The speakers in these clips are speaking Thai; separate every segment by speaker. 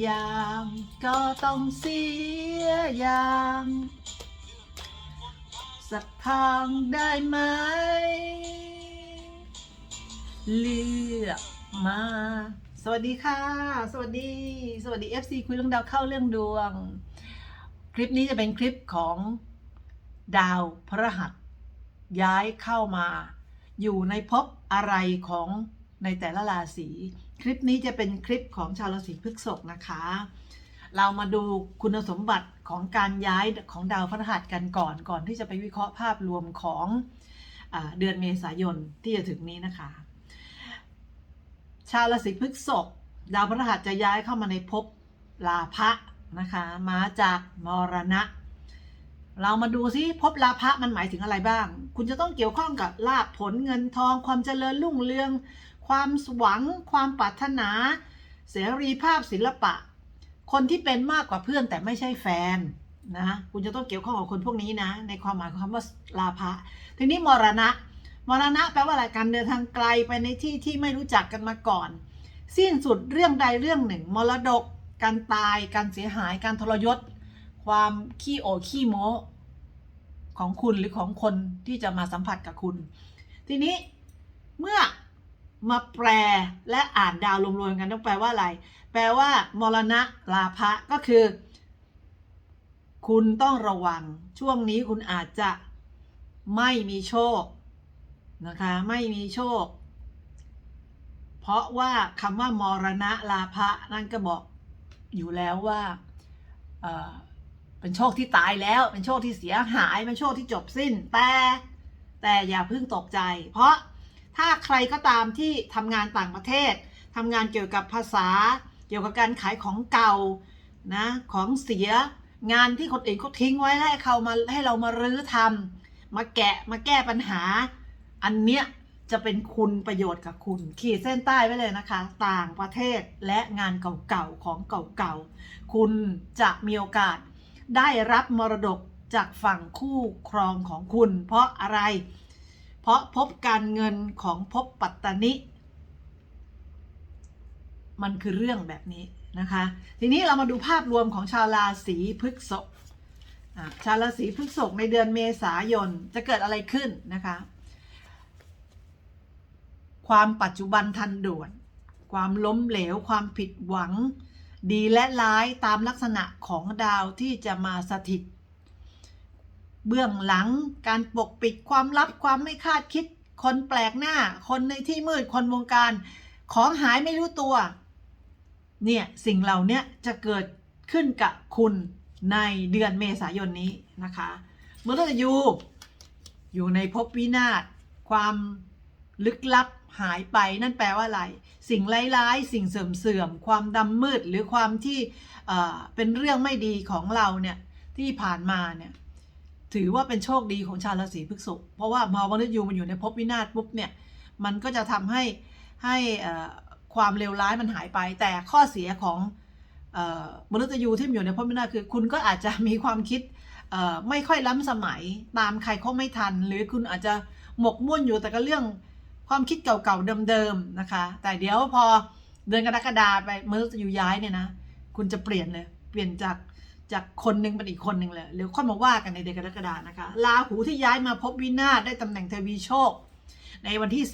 Speaker 1: อย่าง ก็ต้องเสียอย่าง สักทางได้ไหม เลือกมา สวัสดีค่ะ สวัสดี สวัสดี FC คุยเรื่องดาวเข้าเรื่องดวง คลิปนี้จะเป็นคลิปของดาวพระหัส ย้ายเข้ามา อยู่ในภพอะไรของ ในแต่ละราศีคลิปนี้จะเป็นคลิปของชาวราศีพฤษภนะคะ เรามาดูคุณสมบัติของการย้ายของดาวพฤหัสกันก่อนก่อนที่จะไปวิเคราะห์ภาพรวมของอเดือนเมษายนที่จะถึงนี้นะคะ ชาวราศีพฤษภดาวพฤหัสจะย้ายเข้ามาในภพลาภะนะคะมาจากมรณะ เรามาดูซิภพลาภะมันหมายถึงอะไรบ้าง คุณจะต้องเกี่ยวข้องกับลาภผลเงินทองความเจริญรุ่งเรือง ความหวัง ความปรารถนา เสรีภาพศิลปะ คนที่เป็นมากกว่าเพื่อนแต่ไม่ใช่แฟนนะคุณจะต้องเกี่ยวข้องกับคนพวกนี้นะ ในความหมายของคำว่าลาภะทีนี้มรณะ มรณะแปลว่าอะไรการเดินทางไกลไปในที่ที่ไม่รู้จักกันมาก่อน สิ้นสุดเรื่องใดเรื่องหนึ่ง มรดก การตาย การเสียหาย การทรยศ ความขี้โอขี้โมของคุณหรือของคนที่จะมาสัมผัสกับคุณ ทีนี้เมื่อ มาแปลและอ่านดาวรวมๆกันต้องแปลว่าอะไร แปลว่ามรณะลาภะก็คือ คุณต้องระวัง ช่วงนี้คุณอาจจะไม่มีโชคนะคะ ไม่มีโชค เพราะว่าคำว่ามรณะลาภะนั่นก็บอกอยู่แล้วว่าเอ่อเป็นโชคที่ตายแล้ว เป็นโชคที่เสียหายเป็นโชคที่จบสิ้น แต่แต่อย่าเพิ่งตกใจ เพราะ ถ้าใครก็ตามที่ทำงานต่างประเทศทำงานเกี่ยวกับภาษา เกี่ยวกับการขายของเก่านะของเสียงานที่คนอื่นเขาทิ้งไว้ให้เขามาให้เรามารื้อทำมาแกะมาแก้ปัญหา อันเนี้ยจะเป็นคุณประโยชน์กับคุณ ขีดเส้นใต้ไว้เลยนะคะ ต่างประเทศและงานเก่าๆของเก่าๆ คุณจะมีโอกาสได้รับมรดกจากฝั่งคู่ครองของคุณ เพราะอะไร เพราะพบการเงินของภพปัตตานิ มันคือเรื่องแบบนี้นะคะ ทีนี้เรามาดูภาพรวมของชาวราศีพฤษภชาวราศีพฤษภในเดือนเมษายนจะเกิดอะไรขึ้นนะคะ ความปัจจุบันทันด่วน ความล้มเหลว ความผิดหวัง ดีและร้ายตามลักษณะของดาวที่จะมาสถิต เบื้องหลังการปกปิดความลับความไม่คาดคิด คนแปลกหน้า คนในที่มืดคนวงการ ของหายไม่รู้ตัว เนี่ยสิ่งเหล่านี้จะเกิดขึ้นกับคุณในเดือนเมษายนนี้นะคะเมื่อตยูอยู่ในภพวินาศความลึกลับหายไปนั่นแปลว่าอะไร สิ่งร้ายๆ สิ่งเสื่อมๆความดำมืดหรือความที่เเป็นเรื่องไม่ดีของเราเนี่ยที่ผ่านมาเนี่ย ถือว่าเป็นโชคดีของชาวราศีพฤษภเพราะว่ามนุษย์ยูมันอยู่ในภพวินาศปุ๊บเนี่ยมันก็จะทำให้ให้ความเลวร้ายมันหายไป แต่ข้อเสียของเอ่อมนุษย์ยูที่มันอยู่ในภพวินาศคือ คุณก็อาจจะมีความคิดไม่ค่อยล้ำสมัยตามใครเขาไม่ทัน หรือคุณอาจจะหมกมุ่นอยู่แต่กับเรื่องความคิดเก่าๆเดิมๆนะคะ แต่เดี๋ยวพอเดือนกรกฎาไปมนุษย์ยูย้ายเนี่ยนะคุณจะเปลี่ยนเลยเปลี่ยนจาก จากคนหนึ่งเป็นอีกคนหนึ่งเลยเดี๋ยวค่อยมาว่ากันในเดือนกรกฎานะคะลาหูที่ย้ายมาพบวินาศได้ตำแหน่งทวีโชค ในวันที่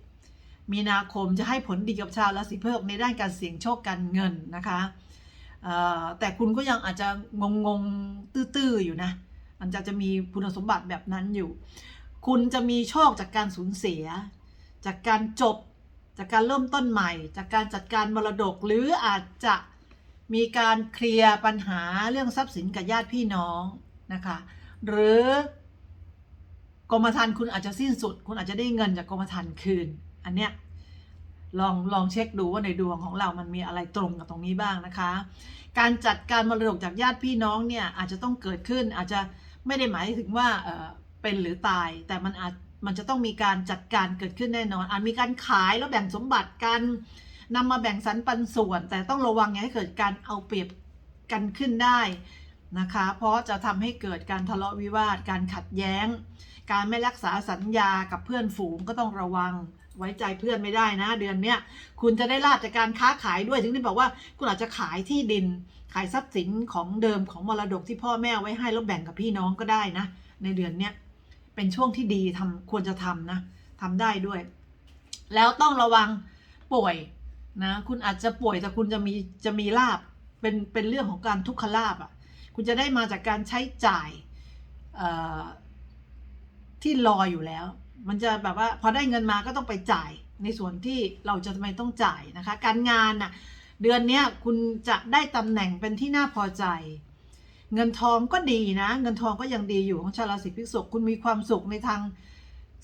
Speaker 1: 30 มีนาคมจะให้ผลดีกับชาวราศีพฤษภในด้านการเสี่ยงโชคการเงินนะคะแต่คุณก็ยังอาจจะงงๆตื้อๆอยู่นะมันจะจะมีคุณสมบัติแบบนั้นอยู่ คุณจะมีโชคจากการสูญเสีย จากการจบ จากการเริ่มต้นใหม่ จากการจัดการมรดกหรืออาจจะ มีการเคลียร์ปัญหาเรื่องทรัพย์สินกับญาติพี่น้องนะคะ หรือกรมธรรม์คุณอาจจะสิ้นสุด คุณอาจจะได้เงินจากกรมธรรม์คืน อันเนี้ยลองลองเช็คดูว่าในดวงของเรามันมีอะไรตรงกับตรงนี้บ้างนะคะ การจัดการมรดกจากญาติพี่น้องเนี่ยอาจจะต้องเกิดขึ้นอาจจะไม่ได้หมายถึงว่าเออเป็นหรือตาย แต่มันอาจมันจะต้องมีการจัดการเกิดขึ้นแน่นอน อาจมีการขายแล้วแบ่งสมบัติกัน นำมาแบ่งสรรปันส่วน แต่ต้องระวังอย่าให้เกิดการเอาเปรียบกันขึ้นได้นะคะ เพราะจะทำให้เกิดการทะเลาะวิวาท การขัดแย้ง การไม่รักษาสัญญากับเพื่อนฝูงก็ต้องระวังไว้ใจเพื่อนไม่ได้นะ เดือนเนี้ยคุณจะได้ลาบจากการค้าขายด้วยถึงได้บอกว่าคุณอาจจะขายที่ดิน ขายทรัพย์สินของเดิมของมรดกที่พ่อแม่ไว้ให้แล้วแบ่งกับพี่น้องก็ได้นะ ในเดือนเนี้ยเป็นช่วงที่ดีทำควรจะทำนะทำได้ด้วย แล้วต้องระวังป่วย นะคุณอาจจะป่วยแต่คุณจะมีจะมีลาบเป็นเป็นเรื่องของการทุกขลาบอะคุณจะได้มาจากการใช้จ่ายที่รออยู่แล้ว มันจะแบบว่าพอได้เงินมาก็ต้องไปจ่ายในส่วนที่เราจะไม่ต้องจ่ายนะคะ การงานน่ะเดือนนี้คุณจะได้ตำแหน่งเป็นที่น่าพอใจ เงินทองก็ดีนะ เงินทองก็ยังดีอยู่ของชาวราศีพฤษภคุณมีความสุขในทาง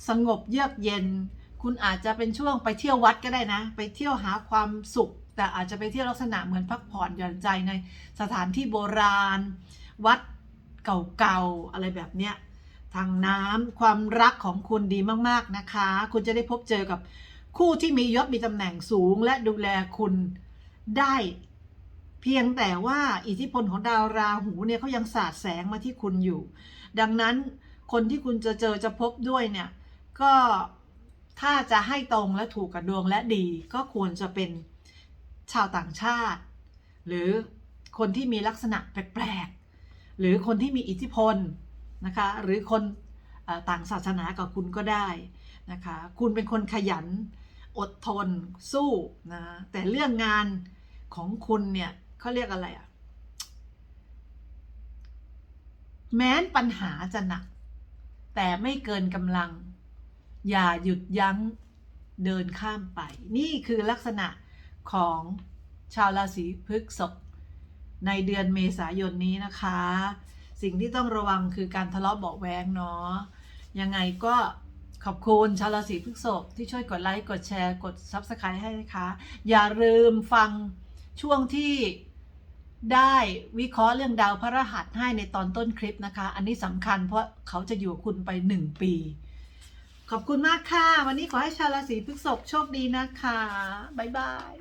Speaker 1: สงบเยือกเย็น คุณอาจจะเป็นช่วงไปเที่ยววัดก็ได้นะ ไปเที่ยวหาความสุข แต่อาจจะไปเที่ยวลักษณะเหมือนพักผ่อนหย่อนใจในสถานที่โบราณ วัดเก่าๆอะไรแบบเนี้ยทางน้ำความรักของคุณดีมากๆนะคะ คุณจะได้พบเจอกับคู่ที่มียศมีตำแหน่งสูง และดูแลคุณได้เพียงแต่ว่าอิทธิพลของดาวราหูเนี่ยเขายังสาดแสงมาที่คุณอยู่ ดังนั้นคนที่คุณจะเจอจะพบด้วยเนี่ยก็ ถ้าจะให้ตรงและถูกกับดวงและดีก็ควรจะเป็นชาวต่างชาติ หรือคนที่มีลักษณะแปลกๆ หรือคนที่มีอิทธิพลนะคะหรือคนต่างศาสนากับคุณก็ได้นะคะคุณเป็นคนขยันอดทนสู้นะแต่เรื่องงานของคุณเนี่ยเขาเรียกอะไรอะแม้นปัญหาจะหนัก แต่ไม่เกินกำลัง อย่าหยุดยั้งเดินข้ามไป นี่คือลักษณะของชาวราศีพฤษภในเดือนเมษายนนี้นะคะ สิ่งที่ต้องระวังคือการทะเลาะเบาแวงเนาะยังไงก็ขอบคุณชาวราศีพฤษภที่ช่วยกดไลค์ กดแชร์ กด Subscribe ให้นะคะ อย่าลืมฟังช่วงที่ได้วิเคราะห์เรื่องดาวพระรหัสให้ในตอนต้นคลิปนะคะ อันนี้สำคัญเพราะเขาจะอยู่กับคุณไป 1 ปี ขอบคุณมากค่ะ วันนี้ขอให้ชาวราศีพฤษภโชคดีนะคะ บ๊ายบาย